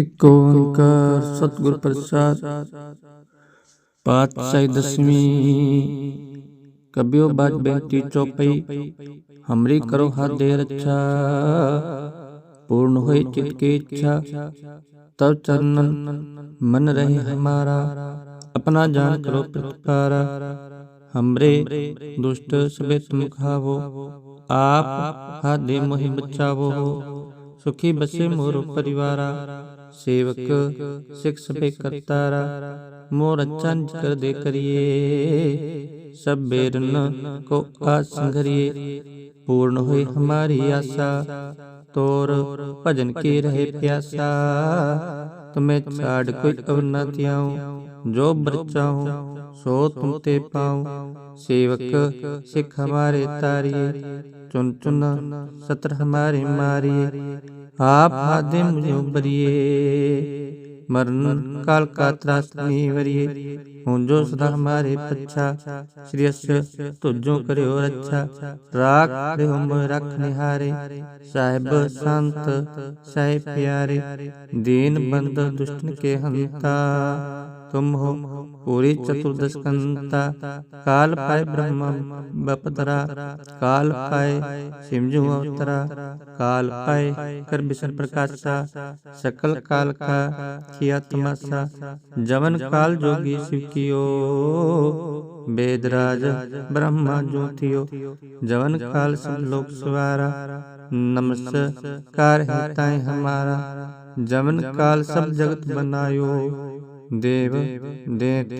एक ओंकार सतगुर प्रसाद? पाँच सौ दसवीं। कबियो बाज बेटी चौपाई? हमरी करो हाथ दे रक्षा अच्छा। पूर्ण हो चित की इच्छा। तब चरणन मन रहे हमारा। अपना जान करो प्रतिपारा हमरे दुष्ट सबे तुम खावो आप हाथ दे मोहि बचावो सुखी बसे मोर परिवारा। सेवक, सिख सबे करतारा मोर निज कर दे करिए। सब बेरन को आज संघरिए पूर्ण हुई हमारी आशा, तोर भजन की रहे प्यासा। तुम्हें छाड़ कोई अब न त्याऊं जो बचाऊं सो तुम ते पाऊँ। सेवक, सिख हमारे तारिए, चुन चुन सत्र हमारे मारिए। आप हादे मुझे उबरिए मरण काल का त्रास नहीं वरिए हूँ जो सदा हमारे पच्छा, श्री तुझो और अच्छा। राख रे हम, रख निहारे, साहिब संत साहिब प्यारे। दीन बंद दुष्ट के हंता। तुम हो पूरी चतुर्दश कंता काल पाए ब्रह्म बपतरा काल पाए सिमजु अवतरा, काल पाए कर बिसन प्रकाशा, सकल काल का किया तमाशा, जवन काल जोगी शिव कियो। वेदराज ब्रह्मा ज्योतियो, जवन काल सब लोक सवारा, नमस्कार हिताए हमारा, जवन काल सब जगत बनायो। देव देत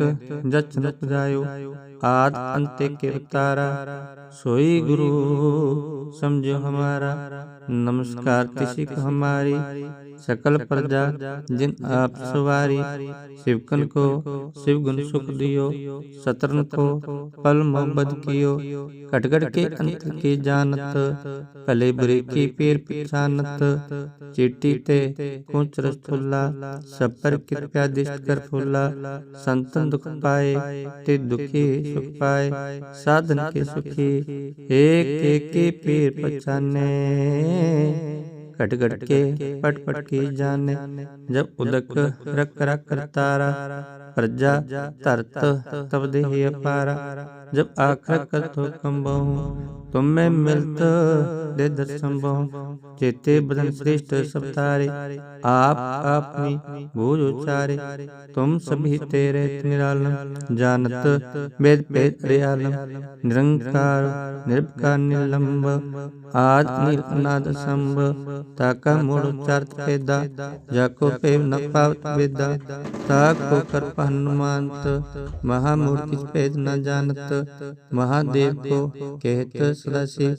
जच नत जायो। आद अंत के अवतारा। सोई गुरु, समझो हमारा। नमस्कार, तिशिक हमारी। सकल प्रजा, जिन आप सवारी, शिवकन को शिव गुण सुख दियो, सतरन को, पल मोहब्बत कियो कटगट के अंत की जानत भले बुरे की पीर पिछानत चिट्टी ते कुंच रसुल्ला सब पर कृपया दिष्ट कर फूला संतन दुख पाए, ते दुखी सुख पाए, साधन के सुखी एक एक के पीर पहचाने। घट घट के पट पट की जाने जब उदक रख रख कर तारा प्रजा तरत तब देह अपारा जब आखर कर तो कंबहूँ तुम में मिलत दे दर्शन बहु। चेते बदन श्रेष्ठ सब तारे, आप अपनी भूज उचारे। तुम सभी तेरे निरालम, जानत वेद वेद रियालम निरंकार निर्भकार निलंब आद नील अनाद संभ ताका मूड उच्चारत वेदा जाको पेव न पावत वेदा। ताको कर हनुमानत महामूड किस पेद न जानत। महादेव को कहत सदाशिव,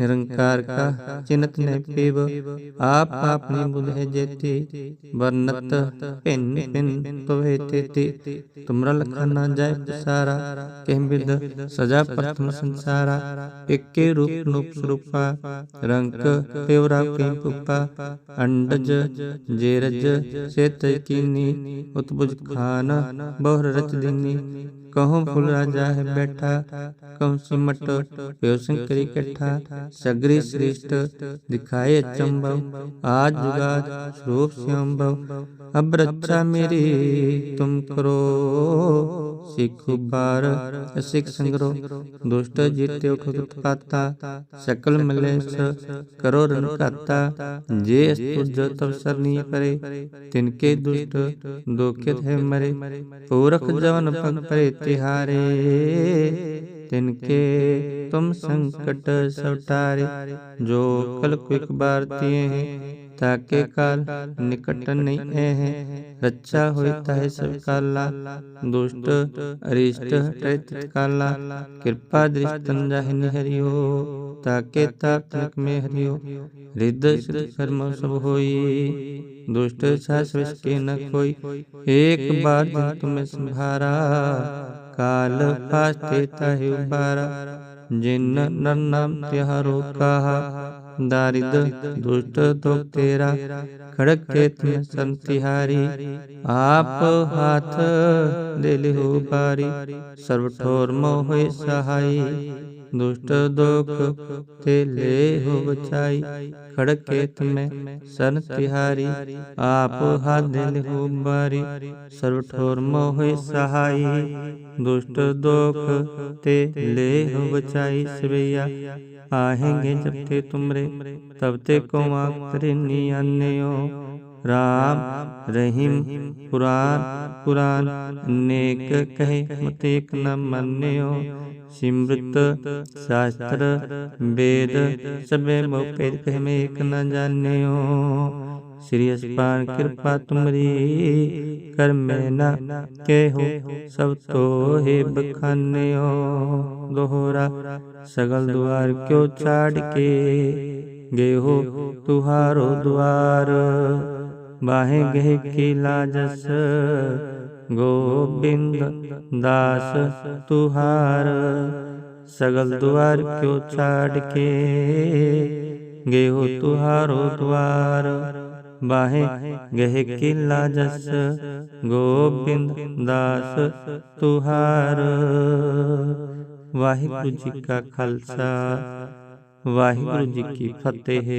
निरंकार का चिन्हत ने पीव। आप आपनी बुधे जेती वर्णत पिन पिन तो हेती तुमरा लखा न जाय सारा कह बिद सजा प्रथम संसारा। इक्के रूप रूप स्वरूपा रंग पेवरा के पुपा। अंडज, जेरज से कीनी, उत्बुज खान, बहुर रच दिनी। कहूँ फुल राजा है बैठा, कहूँ सिमट शंकरी कट्ठा, सगरी श्रेष्ठ, दिखाए चंबव आज जुगाद स्वरूप श्याम्भव अब रक्षा मेरी तुम करो, सिख बार सिख संग्रो, दुष्ट जीते पाता, सकल मलेश करो रन काता, जे तुझ तब सरनी परे, तिनके दुष्ट दुखित है मरे पूरख जवन पग परे तिहारे तिनके तुम संकट सवटारे जो कल को एक बार तिए हैं ताके काल निकट नहीं है रक्षा होता है सब काला दुष्ट अरिष्ट हटत काला कृपा दृष्टन जाहि हरियो ताके ताक में हरियो। हृदय श्री कर्म सब होई, दुष्ट सास के न कोई। एक बार तुम्हें संभारा, काल पास्ते ताहि उबारा, जिन नर नाम तिहारो कहा दारिद दुष्ट तो तेरा, खड़क के तुम संतिहारी। आप हाथ दे हो बारी सर्व ठोर मोह सहाय दुष्ट दोख ते ले हो बचाई खड़केत में सन तिहारी आप हाथ दिल हो बारी सर्व ठोर मोह सहाई। दुष्ट दोख ते ले हो बचाई सवैया। आहेंगे जब ते तुमरे, तब ते को मातरे नियो राम, रहीम, पुराण पुराण नेक कहे, मत एक न मन्यो सिमृत, शास्त्र, वेद, सबे मोपेद कहे, में एक न जान्यो श्री अस्पान कृपा तुमरी कर में न के हो सब तो हे बखान्यो दोहरा सगल द्वार क्यों छाड़ के गे हो तुहारो द्वार बाहे गहे की लाजस गोविंद दास तुहार सगल द्वार क्यों छाड़ के गे हो तुहारो द्वार बाहे गहे की लाजस गोविंद दास तुहार वाहिगुरु जी का खालसा वाहिगुरु जी की फतेह